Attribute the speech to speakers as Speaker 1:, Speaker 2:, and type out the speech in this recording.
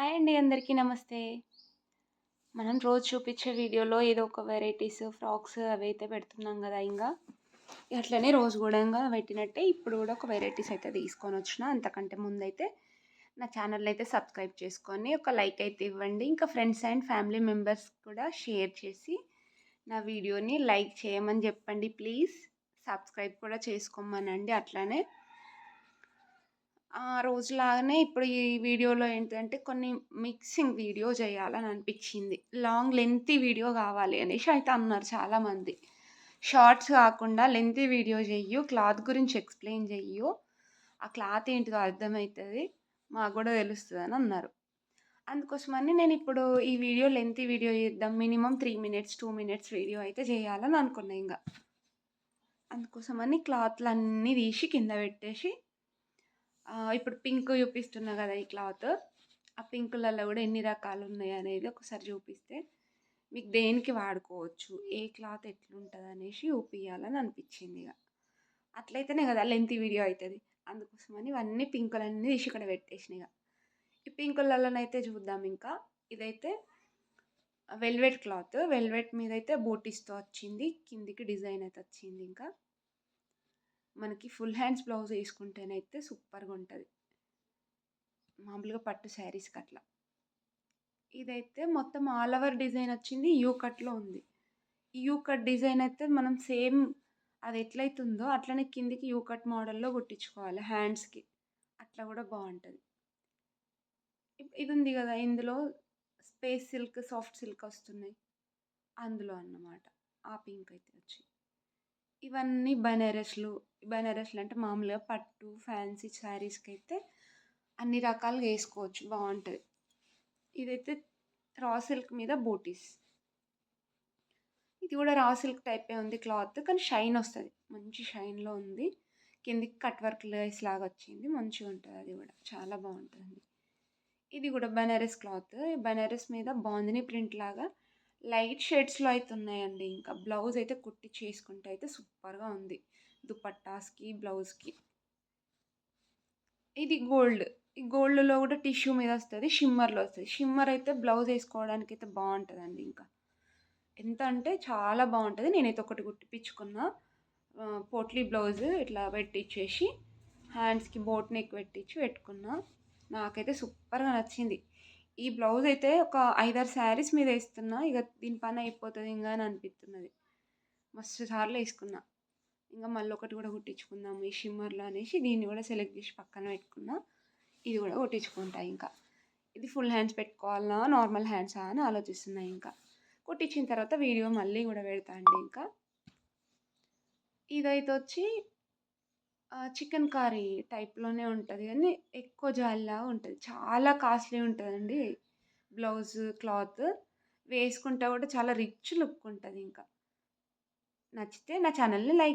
Speaker 1: Hi అండి అందరికీ నమస్తే. మనం రోజు చూపించే వీడియోలో ఏదో ఒక వెరైటీస్ ఫ్రాక్స్ అవి అయితే పెడుతున్నాం కదా ఇంకా. అట్లనే రోజు కూడా పెట్టినట్టే ఇప్పుడు కూడా ఒక వెరైటీస్ అయితే తీసుకొని వచ్చిన. అంతకంటే ముందైతే నా ఛానల్ అయితే సబ్స్క్రైబ్ చేసుకొని ఒక లైక్ అయితే ఇవ్వండి. ఇంకా ఫ్రెండ్స్ అండ్ ఫ్యామిలీ మెంబర్స్ కూడా షేర్ చేసి నా వీడియోని లైక్ చేయమని చెప్పండి. ప్లీజ్ సబ్స్క్రైబ్ కూడా చేసుకోమనండి. అట్లానే ఆ రోజులాగానే ఇప్పుడు ఈ వీడియోలో ఏంటంటే కొన్ని మిక్సింగ్ వీడియో చేయాలని అనిపించింది. లాంగ్ లెంతీ వీడియో కావాలి అనేసి అయితే అన్నారు చాలామంది. షార్ట్స్ కాకుండా లెంతీ వీడియో చెయ్యు క్లాత్ గురించి ఎక్స్ప్లెయిన్ చెయ్యు. ఆ క్లాత్ ఏంటిదో అర్థమవుతుంది మాకు కూడా తెలుస్తుంది అని అన్నారు. అందుకోసమని నేను ఇప్పుడు ఈ వీడియో లెంతీ వీడియో చేద్దాం minimum three minutes two minutes video అయితే చేయాలని అనుకున్నా ఇంకా అందుకోసమని క్లాత్లు అన్నీ తీసి కింద పెట్టేసి ఇప్పుడు పింక్ చూపిస్తున్నా కదా ఈ క్లాత్. ఆ పింకులలో కూడా ఎన్ని రకాలు ఉన్నాయి అనేది ఒకసారి చూపిస్తే మీకు దేనికి వాడుకోవచ్చు ఏ క్లాత్ ఎట్లుంటుంది అనేసి చూపించాలని అనిపించింది ఇక. అట్లయితేనే కదా లెంత్ వీడియో అవుతుంది అందుకోసమని ఇవన్నీ పింకులన్నీ తీసి ఇక్కడ పెట్టేసిన ఇక. ఈ పింకులలోనైతే చూద్దాం ఇంకా. ఇదైతే వెల్వెట్ క్లాత్. వెల్వెట్ మీద అయితే బోటిస్తో వచ్చింది. కిందికి డిజైన్ అయితే వచ్చింది ఇంకా. మనకి ఫుల్ హ్యాండ్స్ బ్లౌజ్ వేసుకుంటేనైతే సూపర్గా ఉంటుంది. మామూలుగా పట్టు శారీస్కి అట్లా ఇదైతే మొత్తం ఆల్ ఓవర్ డిజైన్ వచ్చింది యూ కట్లో ఉంది. యూ కట్ డిజైన్ అయితే మనం సేమ్ అది ఎట్లయితుందో అట్లనే కిందికి యూ కట్ మోడల్లో కుట్టించుకోవాలి హ్యాండ్స్కి. అట్లా కూడా బాగుంటుంది. ఇది ఉంది కదా ఇందులో స్పేస్ సిల్క్ సాఫ్ట్ సిల్క్ వస్తున్నాయి. అందులో అన్నమాట. ఆ పింక్ అయితే వచ్చింది ఇవన్నీ బనారస్లు బనారస్లు అంటే మామూలుగా పట్టు ఫ్యాన్సీ శారీస్కి అయితే అన్ని రకాలుగా వేసుకోవచ్చు. బాగుంటుంది ఇదైతే రా సిల్క్ మీద బోటీస్. ఇది కూడా రా సిల్క్ టైపే ఉంది క్లాత్ కానీ షైన్ వస్తుంది. మంచి షైన్లో ఉంది. కిందికి కట్ వర్క్ లేస్ లాగా వచ్చింది. మంచిగా ఉంటుంది అది కూడా. చాలా బాగుంటుంది ఇది కూడా బనారస్ క్లాత్. బనారస్ మీద బాందిని ప్రింట్ లాగా లైట్ షేడ్స్లో అయితే ఉన్నాయండి. ఇంకా బ్లౌజ్ అయితే కుట్టి చేసుకుంటే అయితే సూపర్గా ఉంది. దుపట్టాస్కి బ్లౌజ్కి. ఇది గోల్డ్. ఈ గోల్డ్లో కూడా టిష్యూ మీద వస్తుంది షిమ్మర్లో వస్తుంది. షిమ్మర్ అయితే బ్లౌజ్ వేసుకోవడానికి అయితే బాగుంటుందండి ఇంకా. ఎంత అంటే చాలా బాగుంటుంది. నేనైతే ఒకటి కుట్టిపించుకున్నా పోట్లీ బ్లౌజ్ ఇట్లా పెట్టించేసి హ్యాండ్స్కి బోట్ నెక్ పెట్టించి పెట్టుకున్నా. నాకైతే సూపర్గా నచ్చింది. ఈ బ్లౌజ్ అయితే ఒక ఐదారు శారీస్ మీద వేస్తున్నా ఇక దీని పని అయిపోతుంది ఇంకా అని అనిపిస్తున్నది మస్తు సార్లు వేసుకున్నా. ఇంకా మళ్ళీ ఒకటి కూడా కుట్టించుకుందాము ఈ షిమ్మర్లో అనేసి దీన్ని కూడా సెలెక్ట్ చేసి పక్కన పెట్టుకున్నా. ఇది కూడా కుట్టించుకుంటా ఇంకా. ఇది ఫుల్ హ్యాండ్స్ పెట్టుకోవాలా నార్మల్ హ్యాండ్సా అని ఆలోచిస్తున్నా ఇంకా. కుట్టించిన తర్వాత వీడియో మళ్ళీ కూడా పెడతా అండి ఇంకా. ఇదైతే వచ్చి చికెన్ కర్రీ టైప్లోనే ఉంటుంది. కానీ ఎక్కువ జాలిలా ఉంటుంది. చాలా కాస్ట్లీ ఉంటుందండి బ్లౌజ్ క్లాత్. వేసుకుంటే కూడా చాలా రిచ్ లుక్ ఉంటుంది ఇంకా. నచ్చితే నా ఛానల్ని లైక్